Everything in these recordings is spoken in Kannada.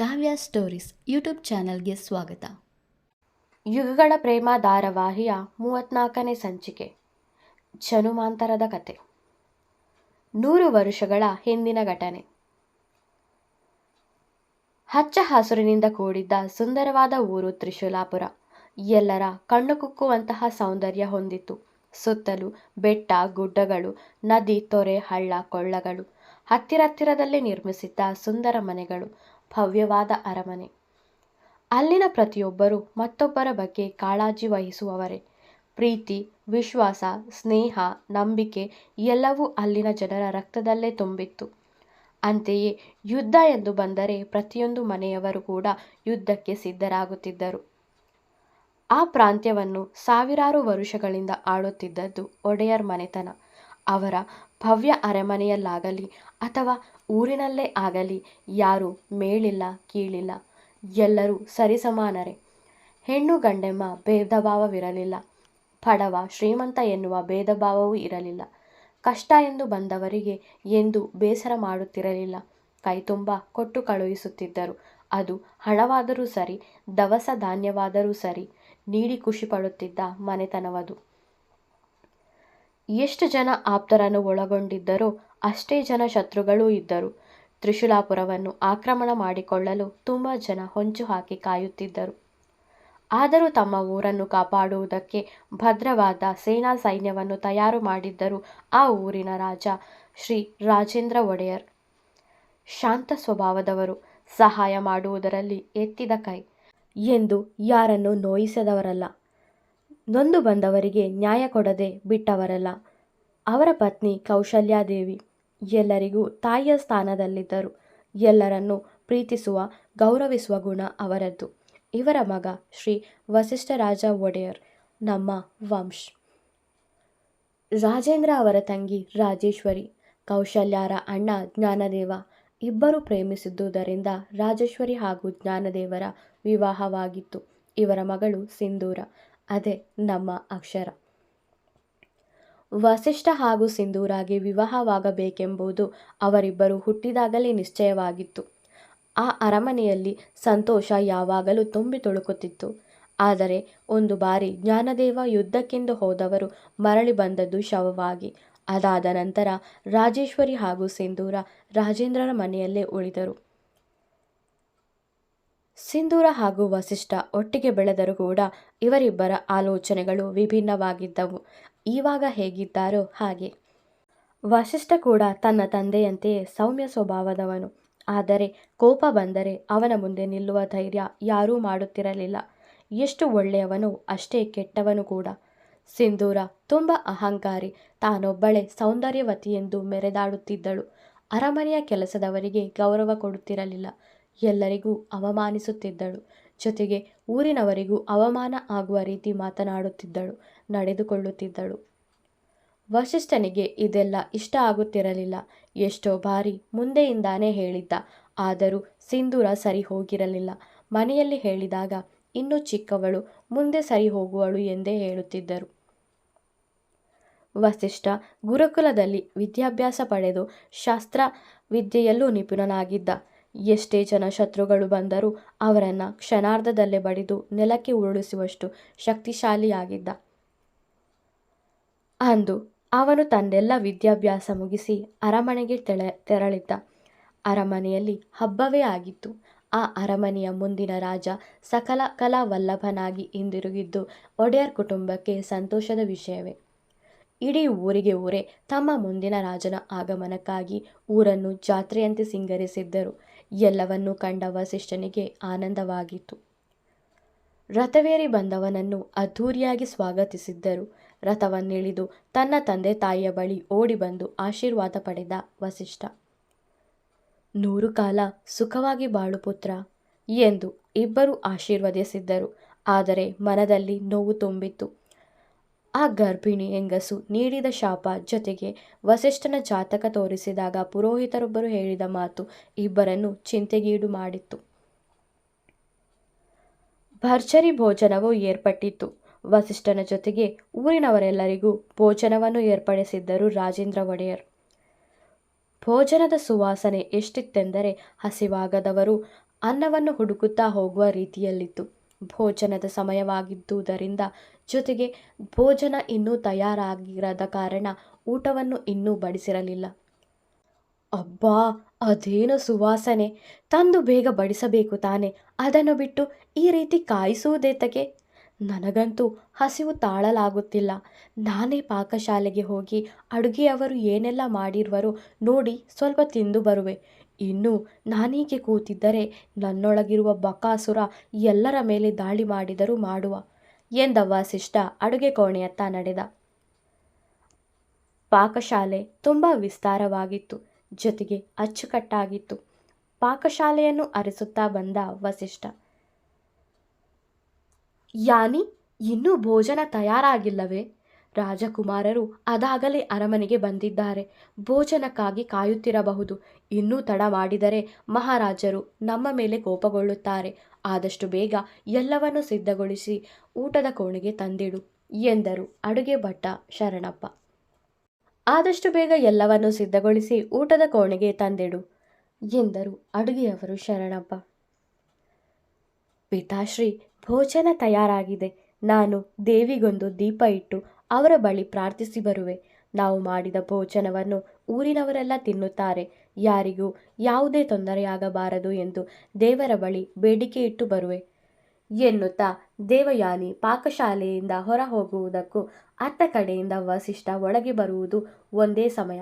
ಕಾವ್ಯ ಸ್ಟೋರೀಸ್ ಯೂಟ್ಯೂಬ್ ಚಾನಲ್ಗೆ ಸ್ವಾಗತ. ಯುಗಗಳ ಪ್ರೇಮ ಧಾರಾವಾಹಿಯ ಮೂವತ್ನಾಲ್ಕನೇ ಸಂಚಿಕೆ ಜನುಮಾಂತರದ ಕತೆ. ನೂರು ವರುಷಗಳ ಹಿಂದಿನ ಘಟನೆ. ಹಚ್ಚ ಹಸುರಿನಿಂದ ಕೂಡಿದ್ದ ಸುಂದರವಾದ ಊರು ತ್ರಿಶೂಲಾಪುರ. ಎಲ್ಲರ ಕಣ್ಣು ಕುಕ್ಕುವಂತಹ ಸೌಂದರ್ಯ ಹೊಂದಿತ್ತು. ಸುತ್ತಲೂ ಬೆಟ್ಟ, ಗುಡ್ಡಗಳು, ನದಿ, ತೊರೆ, ಹಳ್ಳ, ಕೊಳ್ಳಗಳು. ಹತ್ತಿರತ್ತಿರದಲ್ಲೇ ನಿರ್ಮಿಸಿದ್ದ ಸುಂದರ ಮನೆಗಳು. ಭವ್ಯವಾದ ಅರಮನೆ. ಅಲ್ಲಿನ ಪ್ರತಿಯೊಬ್ಬರೂ ಮತ್ತೊಬ್ಬರ ಬಗ್ಗೆ ಕಾಳಜಿ ವಹಿಸುವವರೇ. ಪ್ರೀತಿ, ವಿಶ್ವಾಸ, ಸ್ನೇಹ, ನಂಬಿಕೆ ಎಲ್ಲವೂ ಅಲ್ಲಿನ ಜನರ ರಕ್ತದಲ್ಲೇ ತುಂಬಿತ್ತು. ಅಂತೆಯೇ ಯುದ್ಧ ಎಂದು ಬಂದರೆ ಪ್ರತಿಯೊಂದು ಮನೆಯವರು ಕೂಡ ಯುದ್ಧಕ್ಕೆ ಸಿದ್ಧರಾಗುತ್ತಿದ್ದರು. ಆ ಪ್ರಾಂತ್ಯವನ್ನು ಸಾವಿರಾರು ವರುಷಗಳಿಂದ ಆಳುತ್ತಿದ್ದದ್ದು ಒಡೆಯರ್ ಮನೆತನ. ಅವರ ಭವ್ಯ ಅರಮನೆಯಲ್ಲಾಗಲಿ ಅಥವಾ ಊರಿನಲ್ಲೇ ಆಗಲಿ ಯಾರೂ ಮೇಲಿಲ್ಲ, ಕೀಳಿಲ್ಲ. ಎಲ್ಲರೂ ಸರಿಸಮಾನರೆ. ಹೆಣ್ಣು ಗಂಡೆಮ್ಮ ಭೇದ ಭಾವವಿರಲಿಲ್ಲ ಪಡವ ಶ್ರೀಮಂತ ಎನ್ನುವ ಭೇದ ಭಾವವೂ ಇರಲಿಲ್ಲ. ಕಷ್ಟ ಎಂದು ಬಂದವರಿಗೆ ಎಂದು ಬೇಸರ ಮಾಡುತ್ತಿರಲಿಲ್ಲ. ಕೈತುಂಬ ಕೊಟ್ಟು ಕಳುಹಿಸುತ್ತಿದ್ದರು. ಅದು ಹಣವಾದರೂ ಸರಿ, ದವಸ ಧಾನ್ಯವಾದರೂ ಸರಿ, ನೀಡಿ ಖುಷಿಪಡುತ್ತಿದ್ದ ಮನೆತನವದು. ಎಷ್ಟು ಜನ ಆಪ್ತರನ್ನು ಒಳಗೊಂಡಿದ್ದರೋ ಅಷ್ಟೇ ಜನ ಶತ್ರುಗಳೂ ಇದ್ದರು. ತ್ರಿಶೂಲಾಪುರವನ್ನು ಆಕ್ರಮಣ ಮಾಡಿಕೊಳ್ಳಲು ತುಂಬ ಜನ ಹೊಂಚು ಹಾಕಿ ಕಾಯುತ್ತಿದ್ದರು. ಆದರೂ ತಮ್ಮ ಊರನ್ನು ಕಾಪಾಡುವುದಕ್ಕೆ ಭದ್ರವಾದ ಸೇನಾ ಸೈನ್ಯವನ್ನು ತಯಾರು ಮಾಡಿದ್ದರು ಆ ಊರಿನ ರಾಜ ಶ್ರೀ ರಾಜೇಂದ್ರ ಒಡೆಯರ್. ಶಾಂತ ಸ್ವಭಾವದವರು ಸಹಾಯ ಮಾಡುವುದರಲ್ಲಿ ಎತ್ತಿದ ಕೈ. ಎಂದು ಯಾರನ್ನು ನೋಯಿಸದವರಲ್ಲ. ನೊಂದು ಬಂದವರಿಗೆ ನ್ಯಾಯ ಕೊಡದೆ ಬಿಟ್ಟವರಲ್ಲ. ಅವರ ಪತ್ನಿ ಕೌಶಲ್ಯಾದೇವಿ. ಎಲ್ಲರಿಗೂ ತಾಯಿಯ ಸ್ಥಾನದಲ್ಲಿದ್ದರು. ಎಲ್ಲರನ್ನು ಪ್ರೀತಿಸುವ, ಗೌರವಿಸುವ ಗುಣ ಅವರದ್ದು. ಇವರ ಮಗ ಶ್ರೀ ವಸಿಷ್ಠರಾಜ ಒಡೆಯರ್, ನಮ್ಮ ವಂಶ್. ರಾಜೇಂದ್ರ ಅವರ ತಂಗಿ ರಾಜೇಶ್ವರಿ, ಕೌಶಲ್ಯಾರ ಅಣ್ಣ ಜ್ಞಾನದೇವ ಇಬ್ಬರು ಪ್ರೇಮಿಸಿದ್ದುದರಿಂದ ರಾಜೇಶ್ವರಿ ಹಾಗೂ ಜ್ಞಾನದೇವರ ವಿವಾಹವಾಗಿತ್ತು. ಇವರ ಮಗಳು ಸಿಂಧೂರ. ಅದೇ ನಮ್ಮ ಅಕ್ಷರ. ವಸಿಷ್ಠ ಹಾಗೂ ಸಿಂಧೂರಾಗೆ ವಿವಾಹವಾಗಬೇಕೆಂಬುದು ಅವರಿಬ್ಬರು ಹುಟ್ಟಿದಾಗಲೇ ನಿಶ್ಚಯವಾಗಿತ್ತು. ಆ ಅರಮನೆಯಲ್ಲಿ ಸಂತೋಷ ಯಾವಾಗಲೂ ತುಂಬಿ ತುಳುಕುತ್ತಿತ್ತು. ಆದರೆ ಒಂದು ಬಾರಿ ಜ್ಞಾನದೇವ ಯುದ್ಧಕ್ಕೆಂದು ಹೋದವರು ಮರಳಿ ಬಂದದ್ದು ಶವವಾಗಿ. ಅದಾದ ನಂತರ ರಾಜೇಶ್ವರಿ ಹಾಗೂ ಸಿಂಧೂರ ರಾಜೇಂದ್ರರ ಮನೆಯಲ್ಲೇ ಉಳಿದರು. ಸಿಂಧೂರ ಹಾಗೂ ವಸಿಷ್ಠ ಒಟ್ಟಿಗೆ ಬೆಳೆದರೂ ಕೂಡ ಇವರಿಬ್ಬರ ಆಲೋಚನೆಗಳು ವಿಭಿನ್ನವಾಗಿದ್ದವು. ಈವಾಗ ಹೇಗಿದ್ದಾರೋ ಹಾಗೆ. ವಸಿಷ್ಠ ಕೂಡ ತನ್ನ ತಂದೆಯಂತೆಯೇ ಸೌಮ್ಯ ಸ್ವಭಾವದವನು. ಆದರೆ ಕೋಪ ಬಂದರೆ ಅವನ ಮುಂದೆ ನಿಲ್ಲುವ ಧೈರ್ಯ ಯಾರೂ ಮಾಡುತ್ತಿರಲಿಲ್ಲ. ಎಷ್ಟು ಒಳ್ಳೆಯವನು ಅಷ್ಟೇ ಕೆಟ್ಟವನು ಕೂಡ. ಸಿಂಧೂರ ತುಂಬ ಅಹಂಕಾರಿ, ತಾನೊಬ್ಬಳೆ ಸೌಂದರ್ಯವತಿ ಎಂದು ಮೆರೆದಾಡುತ್ತಿದ್ದಳು. ಅರಮನೆಯ ಕೆಲಸದವರಿಗೆ ಗೌರವ ಕೊಡುತ್ತಿರಲಿಲ್ಲ. ಎಲ್ಲರಿಗೂ ಅವಮಾನಿಸುತ್ತಿದ್ದಳು. ಜೊತೆಗೆ ಊರಿನವರಿಗೂ ಅವಮಾನ ಆಗುವ ರೀತಿ ಮಾತನಾಡುತ್ತಿದ್ದಳು, ನಡೆದುಕೊಳ್ಳುತ್ತಿದ್ದಳು. ವಸಿಷ್ಠನಿಗೆ ಇದೆಲ್ಲ ಇಷ್ಟ ಆಗುತ್ತಿರಲಿಲ್ಲ. ಎಷ್ಟೋ ಬಾರಿ ಮುಂದೆಯಿಂದಾನೇ ಹೇಳಿದ್ದ, ಆದರೂ ಸಿಂಧೂರ ಸರಿ ಹೋಗಿರಲಿಲ್ಲ. ಮನೆಯಲ್ಲಿ ಹೇಳಿದಾಗ, ಇನ್ನೂ ಚಿಕ್ಕವಳು, ಮುಂದೆ ಸರಿ ಹೋಗುವಳು ಎಂದೇ ಹೇಳುತ್ತಿದ್ದರು. ವಸಿಷ್ಠ ಗುರುಕುಲದಲ್ಲಿ ವಿದ್ಯಾಭ್ಯಾಸ ಪಡೆದು ಶಾಸ್ತ್ರ ವಿದ್ಯೆಯಲ್ಲೂ ನಿಪುಣನಾಗಿದ್ದ. ಎಷ್ಟೇ ಜನ ಶತ್ರುಗಳು ಬಂದರೂ ಅವರನ್ನು ಕ್ಷಣಾರ್ಧದಲ್ಲೇ ಬಡಿದು ನೆಲಕ್ಕೆ ಉರುಳಿಸುವಷ್ಟು ಶಕ್ತಿಶಾಲಿಯಾಗಿದ್ದ. ಅಂದು ಅವನು ತನ್ನೆಲ್ಲ ವಿದ್ಯಾಭ್ಯಾಸ ಮುಗಿಸಿ ಅರಮನೆಗೆ ತೆಳ, ತೆರಳಿದ್ದ. ಅರಮನೆಯಲ್ಲಿ ಹಬ್ಬವೇ ಆಗಿತ್ತು. ಆ ಅರಮನೆಯ ಮುಂದಿನ ರಾಜ ಸಕಲ ಕಲಾ ವಲ್ಲಭನಾಗಿ ಹಿಂದಿರುಗಿದ್ದು ಒಡೆಯರ್ ಕುಟುಂಬಕ್ಕೆ ಸಂತೋಷದ ವಿಷಯವೇ. ಇಡೀ ಊರಿಗೆ ಊರೇ ತಮ್ಮ ಮುಂದಿನ ರಾಜನ ಆಗಮನಕ್ಕಾಗಿ ಊರನ್ನು ಜಾತ್ರೆಯಂತೆ ಸಿಂಗರಿಸಿದ್ದರು. ಎಲ್ಲವನ್ನೂ ಕಂಡ ವಸಿಷ್ಠನಿಗೆ ಆನಂದವಾಗಿತ್ತು. ರಥವೇರಿ ಬಂದವನನ್ನು ಅದ್ಧೂರಿಯಾಗಿ ಸ್ವಾಗತಿಸಿದ್ದರು. ರಥವನ್ನಿಳಿದು ತನ್ನ ತಂದೆ ತಾಯಿಯ ಬಳಿ ಓಡಿ ಬಂದು ಆಶೀರ್ವಾದ ಪಡೆದ ವಸಿಷ್ಠ. ನೂರು ಕಾಲ ಸುಖವಾಗಿ ಬಾಳು ಪುತ್ರ ಎಂದು ಇಬ್ಬರು ಆಶೀರ್ವದಿಸಿದ್ದರು. ಆದರೆ ಮನದಲ್ಲಿ ನೋವು ತುಂಬಿತ್ತು. ಆ ಗರ್ಭಿಣಿ ಹೆಂಗಸು ನೀಡಿದ ಶಾಪ ಜೊತೆಗೆ ವಸಿಷ್ಠನ ಜಾತಕ ತೋರಿಸಿದಾಗ ಪುರೋಹಿತರೊಬ್ಬರು ಹೇಳಿದ ಮಾತು ಇಬ್ಬರನ್ನು ಚಿಂತೆಗೀಡು ಮಾಡಿತ್ತು. ಭರ್ಜರಿ ಭೋಜನವು ಏರ್ಪಟ್ಟಿತ್ತು. ವಸಿಷ್ಠನ ಜೊತೆಗೆ ಊರಿನವರೆಲ್ಲರಿಗೂ ಭೋಜನವನ್ನು ಏರ್ಪಡಿಸಿದ್ದರು ರಾಜೇಂದ್ರ ಒಡೆಯರ್. ಭೋಜನದ ಸುವಾಸನೆ ಎಷ್ಟಿತ್ತೆಂದರೆ ಹಸಿವಾಗದವರು ಅನ್ನವನ್ನು ಹುಡುಕುತ್ತಾ ಹೋಗುವ ರೀತಿಯಲ್ಲಿತ್ತು. ಭೋಜನದ ಸಮಯವಾಗಿದ್ದುದರಿಂದ ಜೊತೆಗೆ ಭೋಜನ ಇನ್ನೂ ತಯಾರಾಗಿರದ ಕಾರಣ ಊಟವನ್ನು ಇನ್ನೂ ಬಡಿಸಿರಲಿಲ್ಲ. ಅಬ್ಬಾ, ಅದೇನು ಸುವಾಸನೆ. ತಂದು ಬೇಗ ಬಡಿಸಬೇಕು ತಾನೆ. ಅದನ್ನು ಬಿಟ್ಟು ಈ ರೀತಿ ಕಾಯಿಸುವುದೇತಕ್ಕೆ ನನಗಂತೂ ಹಸಿವು ತಾಳಲಾಗುತ್ತಿಲ್ಲ. ನಾನೇ ಪಾಕಶಾಲೆಗೆ ಹೋಗಿ ಅಡುಗೆಯವರು ಏನೆಲ್ಲ ಮಾಡಿರುವರು ನೋಡಿ ಸ್ವಲ್ಪ ತಿಂದು ಬರುವೆ. ಇನ್ನು ನಾನೀಗೆ ಕೂತಿದ್ದರೆ ನನ್ನೊಳಗಿರುವ ಬಕಾಸುರ ಎಲ್ಲರ ಮೇಲೆ ದಾಳಿ ಮಾಡಿದರೂ ಮಾಡುವ. ಎಂದ ವಸಿಷ್ಠ ಅಡುಗೆ ಕೋಣೆಯತ್ತ ನಡೆದ. ಪಾಕಶಾಲೆ ತುಂಬ ವಿಸ್ತಾರವಾಗಿತ್ತು. ಜೊತೆಗೆ ಅಚ್ಚುಕಟ್ಟಾಗಿತ್ತು. ಪಾಕಶಾಲೆಯನ್ನು ಅರಿಸುತ್ತಾ ಬಂದ ವಸಿಷ್ಠ. ಯಾನಿ, ಇನ್ನೂ ಭೋಜನ ತಯಾರಾಗಿಲ್ಲವೇ? ರಾಜಕುಮಾರರು ಅದಾಗಲೇ ಅರಮನೆಗೆ ಬಂದಿದ್ದಾರೆ. ಭೋಜನಕ್ಕಾಗಿ ಕಾಯುತ್ತಿರಬಹುದು. ಇನ್ನೂ ತಡ ಮಾಡಿದರೆ ಮಹಾರಾಜರು ನಮ್ಮ ಮೇಲೆ ಕೋಪಗೊಳ್ಳುತ್ತಾರೆ. ಆದಷ್ಟು ಬೇಗ ಎಲ್ಲವನ್ನು ಸಿದ್ಧಗೊಳಿಸಿ ಊಟದ ಕೋಣೆಗೆ ತಂದಿಡು, ಎಂದರು ಅಡುಗೆ ಭಟ್ಟ ಶರಣಪ್ಪ. ಆದಷ್ಟು ಬೇಗ ಎಲ್ಲವನ್ನು ಸಿದ್ಧಗೊಳಿಸಿ ಊಟದ ಕೋಣೆಗೆ ತಂದಿಡು, ಎಂದರು ಅಡುಗೆಯವರು ಶರಣಪ್ಪ. ಪಿತಾಶ್ರೀ, ಭೋಜನ ತಯಾರಾಗಿದೆ. ನಾನು ದೇವಿಗೊಂದು ದೀಪ ಇಟ್ಟು ಅವರ ಬಳಿ ಪ್ರಾರ್ಥಿಸಿ ಬರುವೆ. ನಾವು ಮಾಡಿದ ಭೋಜನವನ್ನು ಊರಿನವರೆಲ್ಲ ತಿನ್ನುತ್ತಾರೆ. ಯಾರಿಗೂ ಯಾವುದೇ ತೊಂದರೆಯಾಗಬಾರದು ಎಂದು ದೇವರ ಬಳಿ ಬೇಡಿಕೆ ಇಟ್ಟು ಬರುವೆ ಎನ್ನುತ್ತಾ ದೇವಯಾನಿ ಪಾಕಶಾಲೆಯಿಂದ ಹೊರ ಹೋಗುವುದಕ್ಕೂ ಅತ್ತ ಕಡೆಯಿಂದ ವಸಿಷ್ಠ ಒಳಗೆ ಬರುವುದು ಒಂದೇ ಸಮಯ.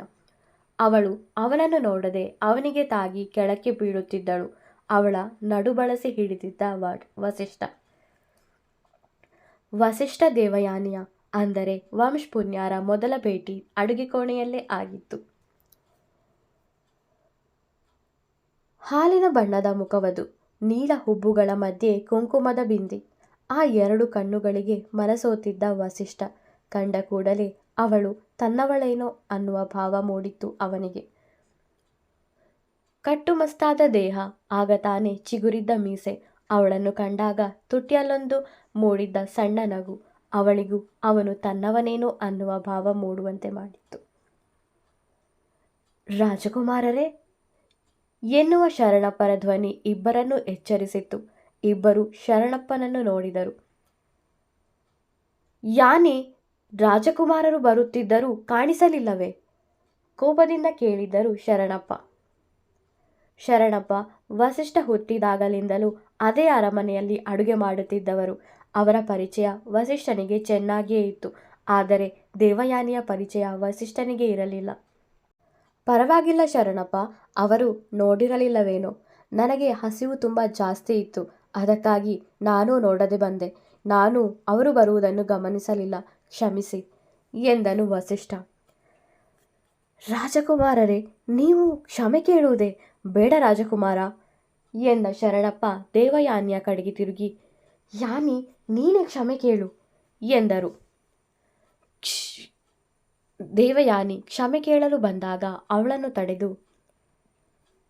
ಅವಳು ಅವನನ್ನು ನೋಡದೆ ಅವನಿಗೆ ತಾಗಿ ಕೆಳಕ್ಕೆ ಬೀಳುತ್ತಿದ್ದಳು. ಅವಳ ನಡುಬಳಸಿ ಹಿಡಿದಿದ್ದ ವಸಿಷ್ಠ. ವಸಿಷ್ಠ ದೇವಯಾನಿಯ ಅಂದರೆ ವಂಶ್ ಪುಣ್ಯಾರ ಮೊದಲ ಭೇಟಿ ಅಡುಗೆ ಕೋಣೆಯಲ್ಲೇ ಆಗಿತ್ತು. ಹಾಲಿನ ಬಣ್ಣದ ಮುಖವದು. ನೀಳ ಹುಬ್ಬುಗಳ ಮಧ್ಯೆ ಕುಂಕುಮದ ಬಿಂದಿ. ಆ ಎರಡು ಕಣ್ಣುಗಳಿಗೆ ಮನಸೋತಿದ್ದ ವಸಿಷ್ಠ. ಕಂಡ ಕೂಡಲೇ ಅವಳು ತನ್ನವಳೇನೋ ಅನ್ನುವ ಭಾವ ಮೂಡಿತ್ತು ಅವನಿಗೆ. ಕಟ್ಟುಮಸ್ತಾದ ದೇಹ, ಆಗ ತಾನೇ ಚಿಗುರಿದ್ದ ಮೀಸೆ. ಅವಳನ್ನು ಕಂಡಾಗ ತುಟಿಯಲ್ಲೊಂದು ಮೂಡಿದ್ದ ಸಣ್ಣ ನಗು. ಅವಳಿಗೂ ಅವನು ತನ್ನವನೇನೋ ಅನ್ನುವ ಭಾವ ಮೂಡುವಂತೆ ಮಾಡಿತ್ತು. ರಾಜಕುಮಾರರೇ ಎನ್ನುವ ಶರಣಪ್ಪನ ಧ್ವನಿ ಇಬ್ಬರನ್ನೂ ಎಚ್ಚರಿಸಿತ್ತು. ಇಬ್ಬರು ಶರಣಪ್ಪನನ್ನು ನೋಡಿದರು. ಯಾನೆ ರಾಜಕುಮಾರರು ಬರುತ್ತಿದ್ದರೂ ಕಾಣಿಸಲಿಲ್ಲವೇ? ಕೋಪದಿಂದ ಕೇಳಿದರು ಶರಣಪ್ಪ. ಶರಣಪ್ಪ ವಸಿಷ್ಠ ಹುಟ್ಟಿದಾಗಲಿಂದಲೂ ಅದೇ ಅರಮನೆಯಲ್ಲಿ ಅಡುಗೆ ಮಾಡುತ್ತಿದ್ದವರು. ಅವರ ಪರಿಚಯ ವಸಿಷ್ಠನಿಗೆ ಚೆನ್ನಾಗಿಯೇ ಇತ್ತು. ಆದರೆ ದೇವಯಾನಿಯ ಪರಿಚಯ ವಸಿಷ್ಠನಿಗೆ ಇರಲಿಲ್ಲ. ಪರವಾಗಿಲ್ಲ ಶರಣಪ್ಪ, ಅವರು ನೋಡಿರಲಿಲ್ಲವೇನೋ. ನನಗೆ ಹಸಿವು ತುಂಬ ಜಾಸ್ತಿ ಇತ್ತು, ಅದಕ್ಕಾಗಿ ನಾನು ನೋಡದೆ ಬಂದೆ. ನಾನು ಅವರು ಬರುವುದನ್ನು ಗಮನಿಸಲಿಲ್ಲ, ಕ್ಷಮಿಸಿ ಎಂದನು ವಸಿಷ್ಠ. ರಾಜಕುಮಾರರೇ, ನೀವು ಕ್ಷಮೆ ಕೇಳುವುದೇ ಬೇಡ ರಾಜಕುಮಾರ, ಎಂದ ಶರಣಪ್ಪ ದೇವಯಾನಿಯ ಕಡೆಗೆ ತಿರುಗಿ. ಯಾನಿ, ನೀನೇ ಕ್ಷಮೆ ಕೇಳು, ಎಂದರು. ದೇವಯಾನಿ ಕ್ಷಮೆ ಕೇಳಲು ಬಂದಾಗ ಅವಳನ್ನು ತಡೆದು,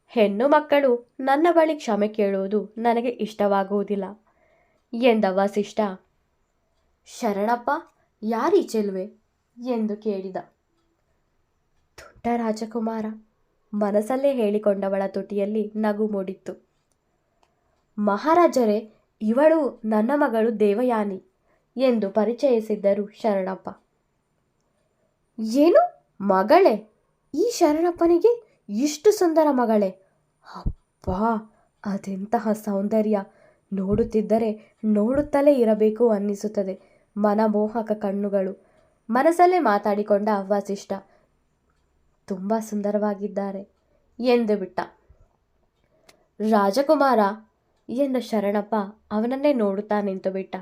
ಹೆಣ್ಣು ಮಕ್ಕಳು, ನನ್ನ ಬಳಿ ಕ್ಷಮೆ ಕೇಳುವುದು ನನಗೆ ಇಷ್ಟವಾಗುವುದಿಲ್ಲ ಎಂದ ವಸಿಷ್ಠ ಶರಣಪ್ಪ, ಯಾರೀಚೆಲ್ವೆ? ಎಂದು ಕೇಳಿದ. ತುಂಟ ರಾಜಕುಮಾರ, ಮನಸ್ಸಲ್ಲೇ ಹೇಳಿಕೊಂಡವಳ ತುಟಿಯಲ್ಲಿ ನಗು ಮೂಡಿತ್ತು. ಮಹಾರಾಜರೇ, ಇವಳು ನನ್ನ ಮಗಳು ದೇವಯಾನಿ ಎಂದು ಪರಿಚಯಿಸಿದ್ದರು ಶರಣಪ್ಪ. ಏನು? ಮಗಳೇ. ಈ ಶರಣಪ್ಪನಿಗೆ ಇಷ್ಟು ಸುಂದರ ಮಗಳೇ. ಅಬ್ಬಾ, ಅದೆಂತಹ ಸೌಂದರ್ಯ. ನೋಡುತ್ತಿದ್ದರೆ ನೋಡುತ್ತಲೇ ಇರಬೇಕು ಅನ್ನಿಸುತ್ತದೆ ಮನಮೋಹಕ ಕಣ್ಣುಗಳು. ಮನಸ್ಸಲ್ಲೇ ಮಾತಾಡಿಕೊಂಡ ವಸಿಷ್ಠ. ತುಂಬ ಸುಂದರವಾಗಿದ್ದಾರೆ ಎಂದು ಬಿಟ್ಟ. ರಾಜಕುಮಾರ, ಎಂದ ಶರಣಪ್ಪ ಅವನನ್ನೇ ನೋಡುತ್ತಾ ನಿಂತು ಬಿಟ್ಟ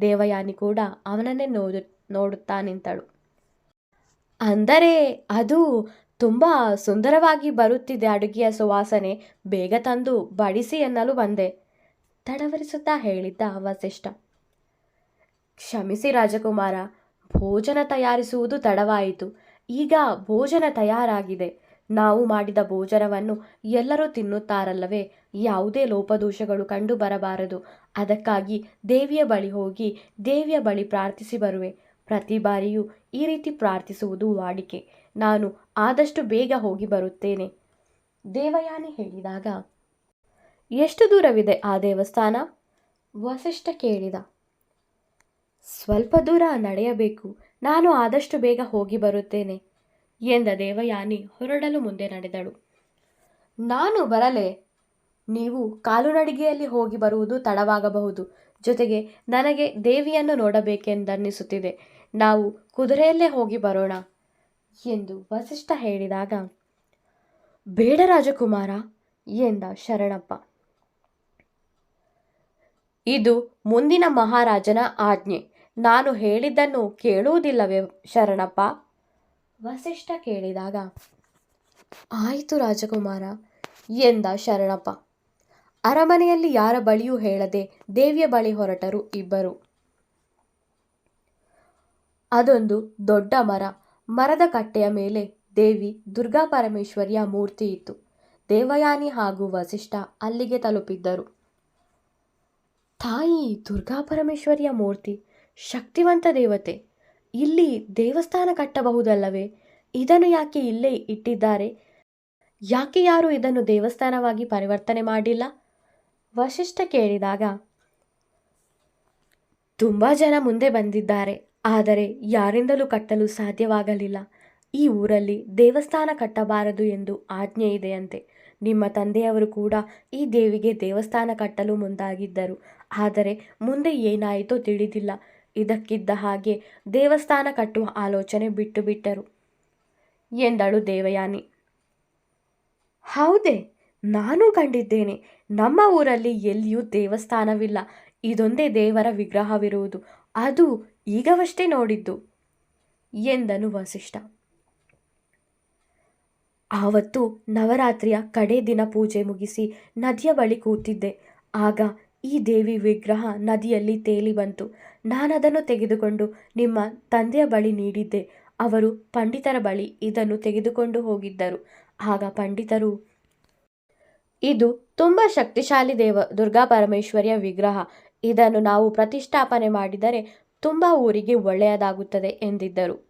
ದೇವಯಾನಿ ಕೂಡ ಅವನನ್ನೇ ನೋಡು ನೋಡುತ್ತಾ ನಿಂತಳು. ಅಂದರೆ ಅದು ತುಂಬ ಸುಂದರವಾಗಿ ಬರುತ್ತಿದೆ ಅಡುಗೆಯ ಸುವಾಸನೆ. ಬೇಗ ತಂದು ಬಡಿಸಿ ಎನ್ನಲು ಬಂದೆ. ತಡವರಿಸುತ್ತಾ ಹೇಳಿದ್ದ ವಸಿಷ್ಠ ಕ್ಷಮಿಸಿ ರಾಜಕುಮಾರ, ಭೋಜನ ತಯಾರಿಸುವುದು ತಡವಾಯಿತು. ಈಗ ಭೋಜನ ತಯಾರಾಗಿದೆ. ನಾವು ಮಾಡಿದ ಭೋಜನವನ್ನು ಎಲ್ಲರೂ ತಿನ್ನುತ್ತಾರಲ್ಲವೇ? ಯಾವುದೇ ಲೋಪದೋಷಗಳು ಕಂಡು ಬರಬಾರದು. ಅದಕ್ಕಾಗಿ ದೇವಿಯ ಬಳಿ ಹೋಗಿ ದೇವಿಯ ಬಳಿ ಪ್ರಾರ್ಥಿಸಿ ಬರುವೆ. ಪ್ರತಿ ಬಾರಿಯೂ ಈ ರೀತಿ ಪ್ರಾರ್ಥಿಸುವುದು ವಾಡಿಕೆ. ನಾನು ಆದಷ್ಟು ಬೇಗ ಹೋಗಿ ಬರುತ್ತೇನೆ. ದೇವಯಾನಿ ಹೇಳಿದಾಗ, ಎಷ್ಟು ದೂರವಿದೆ ಆ ದೇವಸ್ಥಾನ? ವಸಿಷ್ಠ ಕೇಳಿದ, ಸ್ವಲ್ಪ ದೂರ ನಡೆಯಬೇಕು. ನಾನು ಆದಷ್ಟು ಬೇಗ ಹೋಗಿ ಬರುತ್ತೇನೆ. ಎಂದ ದೇವಯಾನಿ ಹೊರಡಲು ಮುಂದೆ ನಡೆದಳು. ನಾನು ಬರಲೆ? ನೀವು ಕಾಲುನಡಿಗೆಯಲ್ಲಿ ಹೋಗಿ ಬರುವುದು ತಡವಾಗಬಹುದು. ಜೊತೆಗೆ ನನಗೆ ದೇವಿಯನ್ನು ನೋಡಬೇಕೆಂದನ್ನಿಸುತ್ತಿದೆ. ನಾವು ಕುದುರೆಯಲ್ಲೇ ಹೋಗಿ ಬರೋಣ ಎಂದು ವಸಿಷ್ಠ ಹೇಳಿದಾಗ, ಬೇಡ ರಾಜಕುಮಾರ ಎಂದ ಶರಣಪ್ಪ. ಇದು ಮುಂದಿನ ಮಹಾರಾಜನ ಆಜ್ಞೆ. ನಾನು ಹೇಳಿದ್ದನ್ನು ಕೇಳುವುದಿಲ್ಲವೇ ಶರಣಪ್ಪ? ವಸಿಷ್ಠ ಕೇಳಿದಾಗ, ಆಯಿತು ರಾಜಕುಮಾರ ಎಂದ ಶರಣಪ್ಪ. ಅರಮನೆಯಲ್ಲಿ ಯಾರ ಬಳಿಯೂ ಹೇಳದೆ ದೇವಿಯ ಬಳಿ ಹೊರಟರು ಇಬ್ಬರು. ಅದೊಂದು ದೊಡ್ಡ ಮರ. ಮರದ ಕಟ್ಟೆಯ ಮೇಲೆ ದೇವಿ ದುರ್ಗಾ ಪರಮೇಶ್ವರಿಯ ಮೂರ್ತಿ ಇತ್ತು. ದೇವಯಾನಿ ಹಾಗೂ ವಸಿಷ್ಠ ಅಲ್ಲಿಗೆ ತಲುಪಿದ್ದರು. ತಾಯಿ ದುರ್ಗಾ ಪರಮೇಶ್ವರಿಯ ಮೂರ್ತಿ, ಶಕ್ತಿವಂತ ದೇವತೆ. ಇಲ್ಲಿ ದೇವಸ್ಥಾನ ಕಟ್ಟಬಹುದಲ್ಲವೇ? ಇದನ್ನು ಯಾಕೆ ಇಲ್ಲೇ ಇಟ್ಟಿದ್ದಾರೆ? ಯಾಕೆ ಯಾರು ಇದನ್ನು ದೇವಸ್ಥಾನವಾಗಿ ಪರಿವರ್ತನೆ ಮಾಡಿಲ್ಲ? ವಶಿಷ್ಠ ಕೇಳಿದಾಗ, ತುಂಬ ಜನ ಮುಂದೆ ಬಂದಿದ್ದಾರೆ. ಆದರೆ ಯಾರಿಂದಲೂ ಕಟ್ಟಲು ಸಾಧ್ಯವಾಗಲಿಲ್ಲ. ಈ ಊರಲ್ಲಿ ದೇವಸ್ಥಾನ ಕಟ್ಟಬಾರದು ಎಂದು ಆಜ್ಞೆ ಇದೆಯಂತೆ. ನಿಮ್ಮ ತಂದೆಯವರು ಕೂಡ ಈ ದೇವಿಗೆ ದೇವಸ್ಥಾನ ಕಟ್ಟಲು ಮುಂದಾಗಿದ್ದರು. ಆದರೆ ಮುಂದೆ ಏನಾಯಿತೋ ತಿಳಿದಿಲ್ಲ. ಇದಕ್ಕಿದ್ದ ಹಾಗೆ ದೇವಸ್ಥಾನ ಕಟ್ಟುವ ಆಲೋಚನೆ ಬಿಟ್ಟು ಬಿಟ್ಟರು ಎಂದಳು ದೇವಯಾನಿ. ಹೌದೇ, ನಾನು ಕಂಡಿದ್ದೇನೆ. ನಮ್ಮ ಊರಲ್ಲಿ ಎಲ್ಲಿಯೂ ದೇವಸ್ಥಾನವಿಲ್ಲ. ಇದೊಂದೇ ದೇವರ ವಿಗ್ರಹವಿರುವುದು. ಅದು ಈಗವಷ್ಟೇ ನೋಡಿದ್ದು ಎಂದನು ವಸಿಷ್ಠ. ಆವತ್ತು ನವರಾತ್ರಿಯ ಕಡೇ ದಿನ ಪೂಜೆ ಮುಗಿಸಿ ನದಿಯ ಬಳಿ ಕೂತಿದ್ದೆ. ಆಗ ಈ ದೇವಿ ವಿಗ್ರಹ ನದಿಯಲ್ಲಿ ತೇಲಿ ಬಂತು. ನಾನದನ್ನು ತೆಗೆದುಕೊಂಡು ನಿಮ್ಮ ತಂದೆಯ ಬಳಿ ನೀಡಿದ್ದೆ. ಅವರು ಪಂಡಿತರ ಬಳಿ ಇದನ್ನು ತೆಗೆದುಕೊಂಡು ಹೋಗಿದ್ದರು. ಆಗ ಪಂಡಿತರು, ಇದು ತುಂಬ ಶಕ್ತಿಶಾಲಿ ದೇವ ದುರ್ಗಾ ಪರಮೇಶ್ವರಿಯ ವಿಗ್ರಹ. ಇದನ್ನು ನಾವು ಪ್ರತಿಷ್ಠಾಪನೆ ಮಾಡಿದರೆ ತುಂಬ ಊರಿಗೆ ಒಳ್ಳೆಯದಾಗುತ್ತದೆ ಎಂದಿದ್ದರು.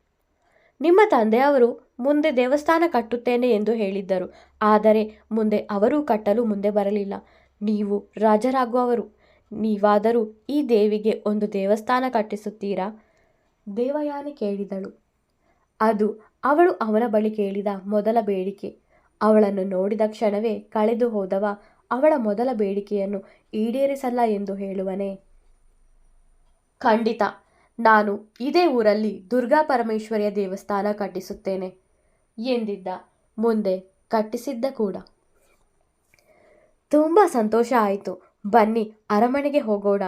ನಿಮ್ಮ ತಂದೆಯವರು ಮುಂದೆ ದೇವಸ್ಥಾನ ಕಟ್ಟುತ್ತೇನೆ ಎಂದು ಹೇಳಿದ್ದರು. ಆದರೆ ಮುಂದೆ ಅವರೂ ಕಟ್ಟಲು ಮುಂದೆ ಬರಲಿಲ್ಲ. ನೀವು ರಾಜರಾಗುವವರು. ನೀವಾದರೂ ಈ ದೇವಿಗೆ ಒಂದು ದೇವಸ್ಥಾನ ಕಟ್ಟಿಸುತ್ತೀರಾ? ದೇವಯಾನಿ ಕೇಳಿದಳು. ಅದು ಅವಳು ಅವನ ಬಳಿ ಕೇಳಿದ ಮೊದಲ ಬೇಡಿಕೆ. ಅವಳನ್ನು ನೋಡಿದ ಕ್ಷಣವೇ ಕಳೆದು ಹೋದವ ಅವಳ ಮೊದಲ ಬೇಡಿಕೆಯನ್ನು ಈಡೇರಿಸಲ್ಲ ಎಂದು ಹೇಳುವನೇ. ಖಂಡಿತ. ನಾನು ಇದೇ ಊರಲ್ಲಿ ದುರ್ಗಾ ಪರಮೇಶ್ವರಿಯ ದೇವಸ್ಥಾನ ಕಟ್ಟಿಸುತ್ತೇನೆ ಎಂದಿದ್ದ ಮುಂದೆ ಕಟ್ಟಿಸಿದ್ದ ಕೂಡ. ತುಂಬ ಸಂತೋಷ ಆಯಿತು. ಬನ್ನಿ, ಅರಮನೆಗೆ ಹೋಗೋಣ.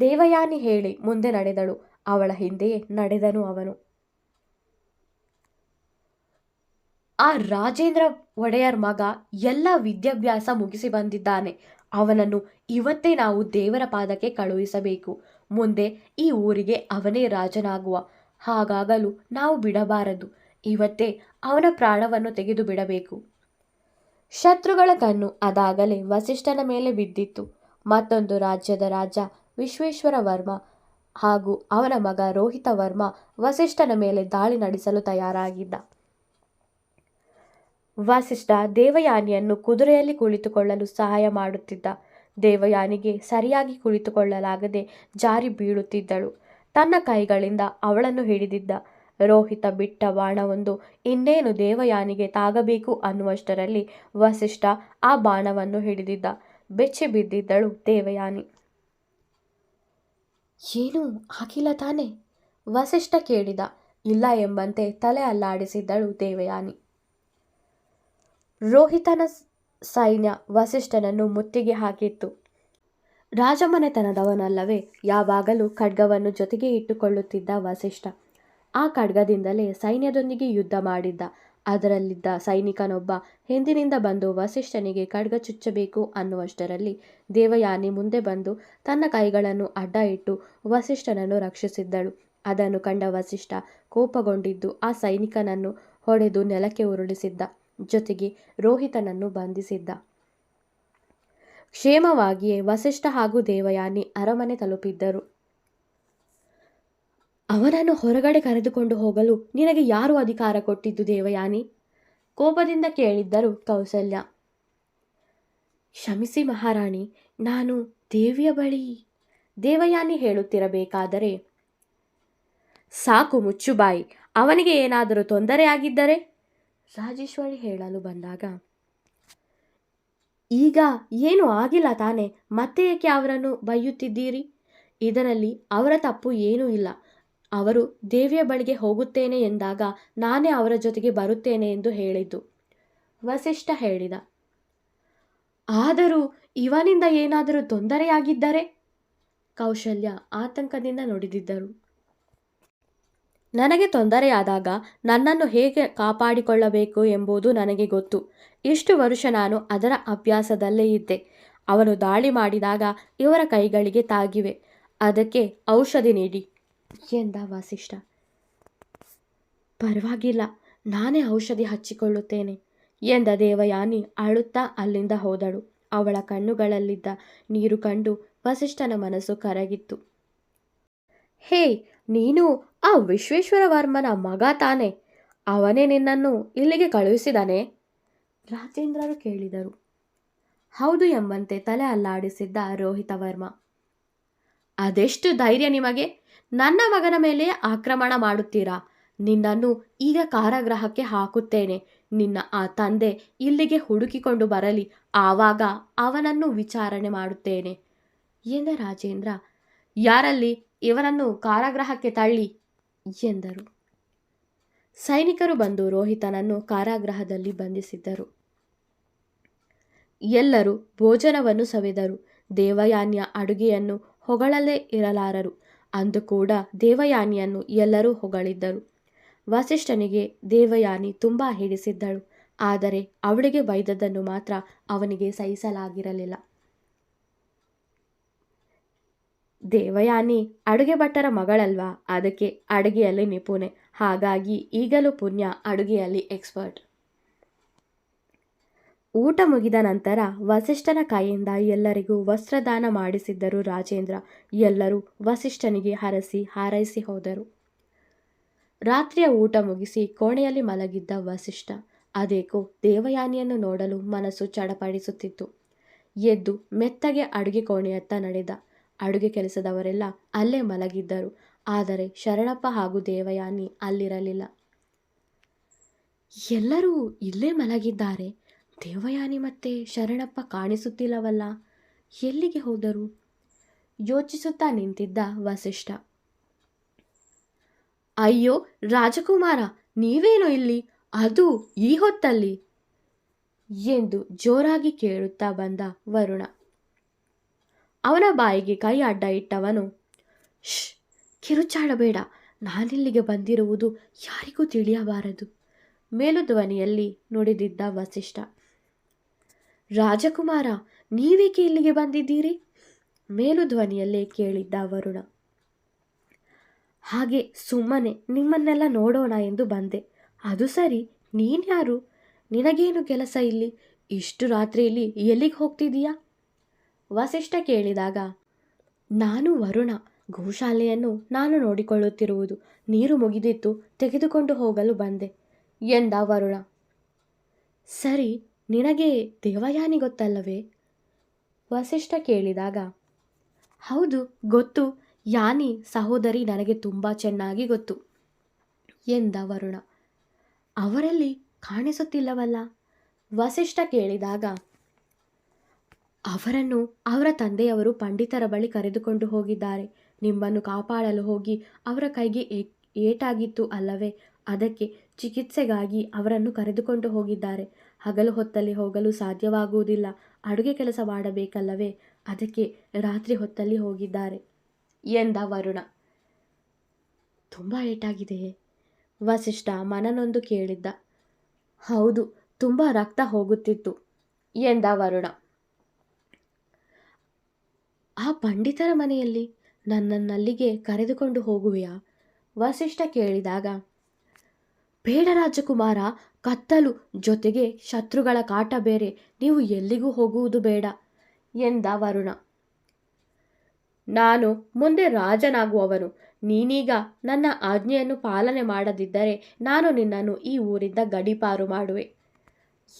ದೇವಯಾನಿ ಹೇಳಿ ಮುಂದೆ ನಡೆದಳು. ಅವಳ ಹಿಂದೆಯೇ ನಡೆದನು ಅವನು. ಆ ರಾಜೇಂದ್ರ ಒಡೆಯರ್ ಮಗ ಎಲ್ಲ ವಿದ್ಯಾಭ್ಯಾಸ ಮುಗಿಸಿ ಬಂದಿದ್ದಾನೆ. ಅವನನ್ನು ಇವತ್ತೇ ನಾವು ದೇವರ ಪಾದಕ್ಕೆ ಕಳುಹಿಸಬೇಕು. ಮುಂದೆ ಈ ಊರಿಗೆ ಅವನೇ ರಾಜನಾಗುವ. ಹಾಗಾಗಲು ನಾವು ಬಿಡಬಾರದು. ಇವತ್ತೇ ಅವನ ಪ್ರಾಣವನ್ನು ತೆಗೆದು ಬಿಡಬೇಕು. ಶತ್ರುಗಳ ಕಣ್ಣು ಅದಾಗಲೇ ವಸಿಷ್ಠನ ಮೇಲೆ ಬಿದ್ದಿತ್ತು. ಮತ್ತೊಂದು ರಾಜ್ಯದ ರಾಜ ವಿಶ್ವೇಶ್ವರ ವರ್ಮ ಹಾಗೂ ಅವನ ಮಗ ರೋಹಿತ ವರ್ಮ ವಸಿಷ್ಠನ ಮೇಲೆ ದಾಳಿ ನಡೆಸಲು ತಯಾರಾಗಿದ್ದ. ವಸಿಷ್ಠ ದೇವಯಾನಿಯನ್ನು ಕುದುರೆಯಲ್ಲಿ ಕುಳಿತುಕೊಳ್ಳಲು ಸಹಾಯ ಮಾಡುತ್ತಿದ್ದ. ದೇವಯಾನಿಗೆ ಸರಿಯಾಗಿ ಕುಳಿತುಕೊಳ್ಳಲಾಗದೆ ಜಾರಿ ಬೀಳುತ್ತಿದ್ದಳು. ತನ್ನ ಕೈಗಳಿಂದ ಅವಳನ್ನು ಹಿಡಿದಿದ್ದ. ರೋಹಿತ ಬಿಟ್ಟ ಬಾಣವೊಂದು ಇನ್ನೇನು ದೇವಯಾನಿಗೆ ತಾಗಬೇಕು ಅನ್ನುವಷ್ಟರಲ್ಲಿ ವಸಿಷ್ಠ ಆ ಬಾಣವನ್ನು ಹಿಡಿದಿದ್ದ. ಬೆಚ್ಚಿ ಬಿದ್ದಿದ್ದಳು ದೇವಯಾನಿ. ಏನು? ಆಗಿಲ್ಲ ತಾನೆ? ವಸಿಷ್ಠ ಕೇಳಿದ. ಇಲ್ಲ ಎಂಬಂತೆ ತಲೆ ಅಲ್ಲಾಡಿಸಿದ್ದಳು ದೇವಯಾನಿ. ರೋಹಿತನ ಸೈನ್ಯ ವಸಿಷ್ಠನನ್ನು ಮುತ್ತಿಗೆ ಹಾಕಿತ್ತು. ರಾಜಮನೆತನದವನಲ್ಲವೇ, ಯಾವಾಗಲೂ ಖಡ್ಗವನ್ನು ಜೊತೆಗೆ ಇಟ್ಟುಕೊಳ್ಳುತ್ತಿದ್ದ ವಸಿಷ್ಠ. ಆ ಖಡ್ಗದಿಂದಲೇ ಸೈನ್ಯದೊಂದಿಗೆ ಯುದ್ಧ ಮಾಡಿದ್ದ. ಅದರಲ್ಲಿದ್ದ ಸೈನಿಕನೊಬ್ಬ, ಹಿಂದಿನಿಂದ ಬಂದು ವಸಿಷ್ಠನಿಗೆ ಖಡ್ಗ ಚುಚ್ಚಬೇಕು ಅನ್ನುವಷ್ಟರಲ್ಲಿ ದೇವಯಾನಿ ಮುಂದೆ ಬಂದು ತನ್ನ ಕೈಗಳನ್ನು ಅಡ್ಡ ಇಟ್ಟು ವಸಿಷ್ಠನನ್ನು ರಕ್ಷಿಸಿದ್ದಳು. ಅದನ್ನು ಕಂಡ ವಸಿಷ್ಠ ಕೋಪಗೊಂಡಿದ್ದು ಆ ಸೈನಿಕನನ್ನು ಹೊಡೆದು ನೆಲಕ್ಕೆ ಉರುಳಿಸಿದ್ದ. ಜೊತೆಗೆ ರೋಹಿತನನ್ನು ಬಂಧಿಸಿದ್ದ. ಕ್ಷೇಮವಾಗಿಯೇ ವಸಿಷ್ಠ ಹಾಗೂ ದೇವಯಾನಿ ಅರಮನೆ ತಲುಪಿದ್ದರು. ಅವನನ್ನು ಹೊರಗಡೆ ಕರೆದುಕೊಂಡು ಹೋಗಲು ನಿನಗೆ ಯಾರು ಅಧಿಕಾರ ಕೊಟ್ಟಿದ್ದು ದೇವಯಾನಿ? ಕೋಪದಿಂದ ಕೇಳಿದ್ದರು ಕೌಸಲ್ಯ. ಕ್ಷಮಿಸಿ ಮಹಾರಾಣಿ, ನಾನು ದೇವಿಯ ಬಳಿ ದೇವಯಾನಿ ಹೇಳುತ್ತಿರಬೇಕಾದರೆ. ಸಾಕು ಮುಚ್ಚುಬಾಯಿ, ಅವನಿಗೆ ಏನಾದರೂ ತೊಂದರೆ ಆಗಿದ್ದರೆ ರಾಜೇಶ್ವರಿ ಹೇಳಲು ಬಂದಾಗ, ಈಗ ಏನು ಆಗಿಲ್ಲ ತಾನೆ, ಮತ್ತೆ ಏಕೆ ಅವರನ್ನು ಬೈಯುತ್ತಿದ್ದೀರಿ? ಇದರಲ್ಲಿ ಅವರ ತಪ್ಪು ಏನೂ ಇಲ್ಲ. ಅವರು ದೇವಿಯ ಬಳಿಗೆ ಹೋಗುತ್ತೇನೆ ಎಂದಾಗ ನಾನೇ ಅವರ ಜೊತೆಗೆ ಬರುತ್ತೇನೆ ಎಂದು ಹೇಳಿದ್ದು. ವಸಿಷ್ಠ ಹೇಳಿದ, ಆದರೂ ಇವನಿಂದ ಏನಾದರೂ ತೊಂದರೆಯಾಗಿದ್ದರೆ? ಕೌಶಲ್ಯ ಆತಂಕದಿಂದ ನುಡಿದಿದ್ದರು. ನನಗೆ ತೊಂದರೆಯಾದಾಗ ನನ್ನನ್ನು ಹೇಗೆ ಕಾಪಾಡಿಕೊಳ್ಳಬೇಕು ಎಂಬುದು ನನಗೆ ಗೊತ್ತು. ಇಷ್ಟು ವರುಷ ನಾನು ಅದರ ಅಭ್ಯಾಸದಲ್ಲೇ ಇದ್ದೆ. ಅವನು ದಾಳಿ ಮಾಡಿದಾಗ ಇವರ ಕೈಗಳಿಗೆ ತಾಗಿವೆ. ಅದಕ್ಕೆ ಔಷಧಿ ನೀಡಿ. ಎಂದ ವಸಿಷ್ಠ. ಪರವಾಗಿಲ್ಲ, ನಾನೇ ಔಷಧಿ ಹಚ್ಚಿಕೊಳ್ಳುತ್ತೇನೆ ಎಂದ ದೇವಯಾನಿ ಅಳುತ್ತಾ ಅಲ್ಲಿಂದ ಹೋದಳು. ಅವಳ ಕಣ್ಣುಗಳಲ್ಲಿದ್ದ ನೀರು ಕಂಡು ವಸಿಷ್ಠನ ಮನಸ್ಸು ಕರಗಿತ್ತು. ಹೇ ನೀನು ಆ ವಿಶ್ವೇಶ್ವರ ವರ್ಮನ ಮಗ ತಾನೆ. ಅವನೇ ನಿನ್ನನ್ನು ಇಲ್ಲಿಗೆ ಕಳುಹಿಸಿದಾನೆ ರಾಜೇಂದ್ರರು ಕೇಳಿದರು. ಹೌದು ಎಂಬಂತೆ ತಲೆ ಅಲ್ಲಾಡಿಸಿದ್ದ ರೋಹಿತ ವರ್ಮ. ಅದೆಷ್ಟು ಧೈರ್ಯ ನಿಮಗೆ? ನನ್ನ ಮಗನ ಮೇಲೆ ಆಕ್ರಮಣ ಮಾಡುತ್ತೀರಾ? ನಿನ್ನನ್ನು ಈಗ ಕಾರಾಗೃಹಕ್ಕೆ ಹಾಕುತ್ತೇನೆ. ನಿನ್ನ ಆ ತಂದೆ ಇಲ್ಲಿಗೆ ಹುಡುಕಿಕೊಂಡು ಬರಲಿ. ಆವಾಗ ಅವನನ್ನು ವಿಚಾರಣೆ ಮಾಡುತ್ತೇನೆ ಎಂದ ರಾಜೇಂದ್ರ. ಯಾರಲ್ಲಿ? ಇವನನ್ನು ಕಾರಾಗೃಹಕ್ಕೆ ತಳ್ಳಿ ಎಂದರು. ಸೈನಿಕರು ಬಂದು ರೋಹಿತನನ್ನು ಕಾರಾಗೃಹದಲ್ಲಿ ಬಂಧಿಸಿದ್ದರು. ಎಲ್ಲರೂ ಭೋಜನವನ್ನು ಸವೆದರು. ದೇವಯಾನಿಯ ಅಡುಗೆಯನ್ನು ಹೊಗಳಲೇ ಇರಲಾರರು. ಅಂದು ಕೂಡ ದೇವಯಾನಿಯನ್ನು ಎಲ್ಲರೂ ಹೊಗಳಿದ್ದರು. ವಸಿಷ್ಠನಿಗೆ ದೇವಯಾನಿ ತುಂಬ ಹಿಡಿಸಿದ್ದಳು. ಆದರೆ ಅವಳಿಗೆ ಬೈದದ್ದನ್ನು ಮಾತ್ರ ಅವನಿಗೆ ಸಹಿಸಲಾಗಿರಲಿಲ್ಲ. ದೇವಯಾನಿ ಅಡುಗೆ ಭಟ್ಟರ ಮಗಳಲ್ವಾ? ಅದಕ್ಕೆ ಅಡುಗೆಯಲ್ಲಿ ನಿಪುಣೆ. ಹಾಗಾಗಿ ಈಗಲೂ ಪುಣ್ಯ ಅಡುಗೆಯಲ್ಲಿ ಎಕ್ಸ್ಪರ್ಟ್. ಊಟ ಮುಗಿದ ನಂತರ ವಸಿಷ್ಠನ ಕೈಯಿಂದ ಎಲ್ಲರಿಗೂ ವಸ್ತ್ರದಾನ ಮಾಡಿಸಿದ್ದರು ರಾಜೇಂದ್ರ. ಎಲ್ಲರೂ ವಸಿಷ್ಠನಿಗೆ ಹರಸಿ ಹಾರೈಸಿ ಹೋದರು. ರಾತ್ರಿಯ ಊಟ ಮುಗಿಸಿ ಕೋಣೆಯಲ್ಲಿ ಮಲಗಿದ್ದ ವಸಿಷ್ಠ ಅದೇಕೋ ದೇವಯಾನಿಯನ್ನು ನೋಡಲು ಮನಸ್ಸು ಚಡಪಡಿಸುತ್ತಿತ್ತು. ಎದ್ದು ಮೆತ್ತಗೆ ಅಡುಗೆ ಕೋಣೆಯತ್ತ ನಡೆದ. ಅಡುಗೆ ಕೆಲಸದವರೆಲ್ಲ ಅಲ್ಲೇ ಮಲಗಿದ್ದರು. ಆದರೆ ಶರಣಪ್ಪ ಹಾಗೂ ದೇವಯಾನಿ ಅಲ್ಲಿರಲಿಲ್ಲ. ಎಲ್ಲರೂ ಇಲ್ಲೇ ಮಲಗಿದ್ದಾರೆ. ದೇವಯಾನಿ ಮತ್ತೆ ಶರಣಪ್ಪ ಕಾಣಿಸುತ್ತಿಲ್ಲವಲ್ಲ. ಎಲ್ಲಿಗೆ ಹೋದರು? ಯೋಚಿಸುತ್ತಾ ನಿಂತಿದ್ದ ವಸಿಷ್ಠ. ಅಯ್ಯೋ, ರಾಜಕುಮಾರ, ನೀವೇನು ಇಲ್ಲಿ? ಅದು ಈ ಹೊತ್ತಲ್ಲಿ? ಎಂದು ಜೋರಾಗಿ ಕೇಳುತ್ತಾ ಬಂದ ವರುಣ. ಅವನ ಬಾಯಿಗೆ ಕೈ ಅಡ್ಡ ಇಟ್ಟವನು ಶ್ ಕಿರುಚಾಡಬೇಡ. ನಾನಿಲ್ಲಿಗೆ ಬಂದಿರುವುದು ಯಾರಿಗೂ ತಿಳಿಯಬಾರದು. ಮೇಲು ಧ್ವನಿಯಲ್ಲಿ ನುಡಿದಿದ್ದ ವಸಿಷ್ಠ, ರಾಜಕುಮಾರ, ನೀವೇಕೆ ಇಲ್ಲಿಗೆ ಬಂದಿದ್ದೀರಿ? ಮೇಲು ಧ್ವನಿಯಲ್ಲೇ ಕೇಳಿದ್ದ ವರುಣ, ಹಾಗೆ ಸುಮ್ಮನೆ ನಿಮ್ಮನ್ನೆಲ್ಲ ನೋಡೋಣ ಎಂದು ಬಂದೆ. ಅದು ಸರಿ, ನೀನ್ಯಾರು? ನಿನಗೇನು ಕೆಲಸ ಇಲ್ಲಿ? ಇಷ್ಟು ರಾತ್ರಿಯಲ್ಲಿ ಎಲ್ಲಿಗೆ ಹೋಗ್ತಿದೀಯಾ ವಸಿಷ್ಠ ಕೇಳಿದಾಗ, ನಾನು ವರುಣ. ಗೋಶಾಲೆಯನ್ನು ನಾನು ನೋಡಿಕೊಳ್ಳುತ್ತಿರುವುದು. ನೀರು ಮುಗಿದಿತ್ತು. ತೆಗೆದುಕೊಂಡು ಹೋಗಲು ಬಂದೆ. ಎಂದ ವರುಣ. ಸರಿ, ನಿನಗೆ ದೇವಯಾನಿ ಗೊತ್ತಲ್ಲವೇ? ವಸಿಷ್ಠ ಕೇಳಿದಾಗ, ಹೌದು, ಗೊತ್ತು. ಯಾನಿ ಸಹೋದರಿ ನನಗೆ ತುಂಬ ಚೆನ್ನಾಗಿ ಗೊತ್ತು. ಎಂದ ವರುಣ. ಅವರಲ್ಲಿ ಕಾಣಿಸುತ್ತಿಲ್ಲವಲ್ಲ? ವಸಿಷ್ಠ ಕೇಳಿದಾಗ ಅವರನ್ನು ಅವರ ತಂದೆಯವರು ಪಂಡಿತರ ಬಳಿ ಕರೆದುಕೊಂಡು ಹೋಗಿದ್ದಾರೆ. ನಿಮ್ಮನ್ನು ಕಾಪಾಡಲು ಹೋಗಿ ಅವರ ಕೈಗೆ ಏಟಾಗಿತ್ತು ಅಲ್ಲವೇ? ಅದಕ್ಕೆ ಚಿಕಿತ್ಸೆಗಾಗಿ ಅವರನ್ನು ಕರೆದುಕೊಂಡು ಹೋಗಿದ್ದಾರೆ. ಹಗಲು ಹೊತ್ತಲ್ಲಿ ಹೋಗಲು ಸಾಧ್ಯವಾಗುವುದಿಲ್ಲ. ಅಡುಗೆ ಕೆಲಸ ಮಾಡಬೇಕಲ್ಲವೇ? ಅದಕ್ಕೆ ರಾತ್ರಿ ಹೊತ್ತಲ್ಲಿ ಹೋಗಿದ್ದಾರೆ. ಎಂದ ವರುಣ. ತುಂಬ ಏಟಾಗಿದೆಯೇ ವಸಿಷ್ಠ ಮನನೊಂದು ಕೇಳಿದ್ದ. ಹೌದು, ತುಂಬ ರಕ್ತ ಹೋಗುತ್ತಿತ್ತು. ಎಂದ ವರುಣ. ಆ ಪಂಡಿತರ ಮನೆಯಲ್ಲಿ ನನ್ನನ್ನಲ್ಲಿಗೆ ಕರೆದುಕೊಂಡು ಹೋಗುವೆಯಾ? ವಸಿಷ್ಠ ಕೇಳಿದಾಗ, ಬೇಡ ರಾಜಕುಮಾರ, ಕತ್ತಲು ಜೊತೆಗೆ ಶತ್ರುಗಳ ಕಾಟ ಬೇರೆ, ನೀವು ಎಲ್ಲಿಗೂ ಹೋಗುವುದು ಬೇಡ ಎಂದ ವರುಣ. ನಾನು ಮುಂದೆ ರಾಜನಾಗುವವನು, ನೀನೀಗ ನನ್ನ ಆಜ್ಞೆಯನ್ನು ಪಾಲನೆ ಮಾಡದಿದ್ದರೆ ನಾನು ನಿನ್ನನ್ನು ಈ ಊರಿಂದ ಗಡಿಪಾರು ಮಾಡುವೆ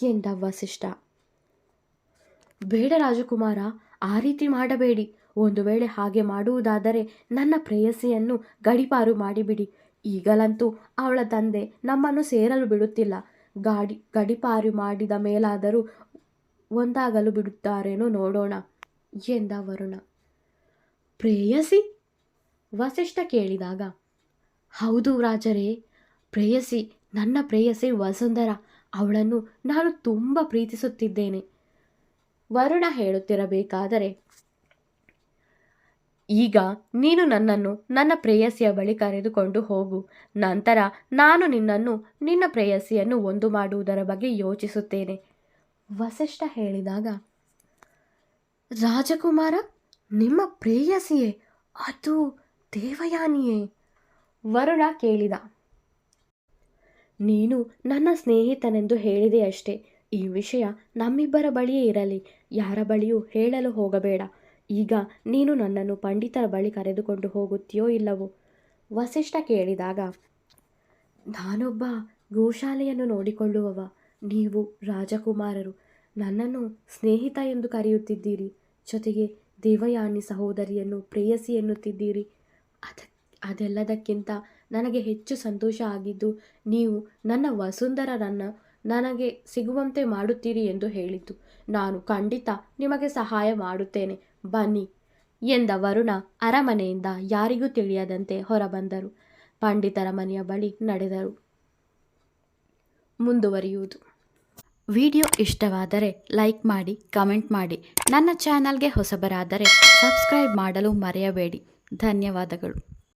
ಎಂದ ವಸಿಷ್ಠ. ಬೇಡ ರಾಜಕುಮಾರ ಆ ರೀತಿ ಮಾಡಬೇಡಿ. ಒಂದು ವೇಳೆ ಹಾಗೆ ಮಾಡುವುದಾದರೆ ನನ್ನ ಪ್ರೇಯಸಿಯನ್ನು ಗಡಿಪಾರು ಮಾಡಿಬಿಡಿ. ಈಗಲಂತೂ ಅವಳ ತಂದೆ ನಮ್ಮನ್ನು ಸೇರಲು ಬಿಡುತ್ತಿಲ್ಲ. ಗಾಡಿ, ಗಡಿಪಾರು ಮಾಡಿದ ಮೇಲಾದರೂ ಒಂದಾಗಲು ಬಿಡುತ್ತಾರೇನೋ ನೋಡೋಣ ಎಂದ ವರುಣ. ಪ್ರೇಯಸಿ? ವಸಿಷ್ಠ ಕೇಳಿದಾಗ, ಹೌದು ರಾಜರೇ, ಪ್ರೇಯಸಿ, ನನ್ನ ಪ್ರೇಯಸಿ ವಸುಂಧರ, ಅವಳನ್ನು ನಾನು ತುಂಬ ಪ್ರೀತಿಸುತ್ತಿದ್ದೇನೆ. ವರುಣ ಹೇಳುತ್ತಿರಬೇಕಾದರೆ, ಈಗ ನೀನು ನನ್ನನ್ನು ನನ್ನ ಪ್ರೇಯಸಿಯ ಬಳಿ ಕರೆದುಕೊಂಡು ಹೋಗು. ನಂತರ ನಾನು ನಿನ್ನನ್ನು ನಿನ್ನ ಪ್ರೇಯಸಿಯನ್ನು ಒಂದು ಮಾಡುವುದರ ಬಗ್ಗೆ ಯೋಚಿಸುತ್ತೇನೆ. ವಸಿಷ್ಠ ಹೇಳಿದಾಗ, ರಾಜಕುಮಾರ, ನಿಮ್ಮ ಪ್ರೇಯಸಿಯೇ? ಅದು ದೇವಯಾನಿಯೇ? ವರುಣ ಕೇಳಿದ, ನೀನು ನನ್ನ ಸ್ನೇಹಿತನೆಂದು ಹೇಳಿದೆ ಅಷ್ಟೇ. ಈ ವಿಷಯ ನಮ್ಮಿಬ್ಬರ ಬಳಿಯೇ ಇರಲಿ. ಯಾರ ಬಳಿಯೂ ಹೇಳಲು ಹೋಗಬೇಡ. ಈಗ ನೀನು ನನ್ನನ್ನು ಪಂಡಿತರ ಬಳಿ ಕರೆದುಕೊಂಡು ಹೋಗುತ್ತೀಯೋ ಇಲ್ಲವೋ? ವಸಿಷ್ಠ ಕೇಳಿದಾಗ, ನಾನೊಬ್ಬ ಗೋಶಾಲೆಯನ್ನು ನೋಡಿಕೊಳ್ಳುವವ, ನೀವು ರಾಜಕುಮಾರರು. ನನ್ನನ್ನು ಸ್ನೇಹಿತ ಎಂದು ಕರೆಯುತ್ತಿದ್ದೀರಿ. ಜೊತೆಗೆ ದೇವಯಾನಿ ಸಹೋದರಿಯನ್ನು ಪ್ರೇಯಸಿ ಎನ್ನುತ್ತಿದ್ದೀರಿ. ಅದ, ಅದೆಲ್ಲದಕ್ಕಿಂತ ನನಗೆ ಹೆಚ್ಚು ಸಂತೋಷ ಆಗಿದ್ದು, ನೀವು ನನ್ನ ವಸುಂಧರರನ್ನು ನನಗೆ ಸಿಗುವಂತೆ ಮಾಡುತ್ತೀರಿ ಎಂದು ಹೇಳಿದ್ದು ನಾನು ಖಂಡಿತ ನಿಮಗೆ ಸಹಾಯ ಮಾಡುತ್ತೇನೆ. ಬನ್ನಿ. ಎಂದ ವರುಣ ಅರಮನೆಯಿಂದ ಯಾರಿಗೂ ತಿಳಿಯದಂತೆ ಹೊರಬಂದರು. ಪಂಡಿತರ ಮನೆಯ ಬಳಿ ನಡೆದರು. ಮುಂದುವರಿಯುವುದು. ವಿಡಿಯೋ ಇಷ್ಟವಾದರೆ ಲೈಕ್ ಮಾಡಿ, ಕಮೆಂಟ್ ಮಾಡಿ. ನನ್ನ ಚಾನಲ್ಗೆ ಹೊಸಬರಾದರೆ ಸಬ್ಸ್ಕ್ರೈಬ್ ಮಾಡಲು ಮರೆಯಬೇಡಿ. ಧನ್ಯವಾದಗಳು.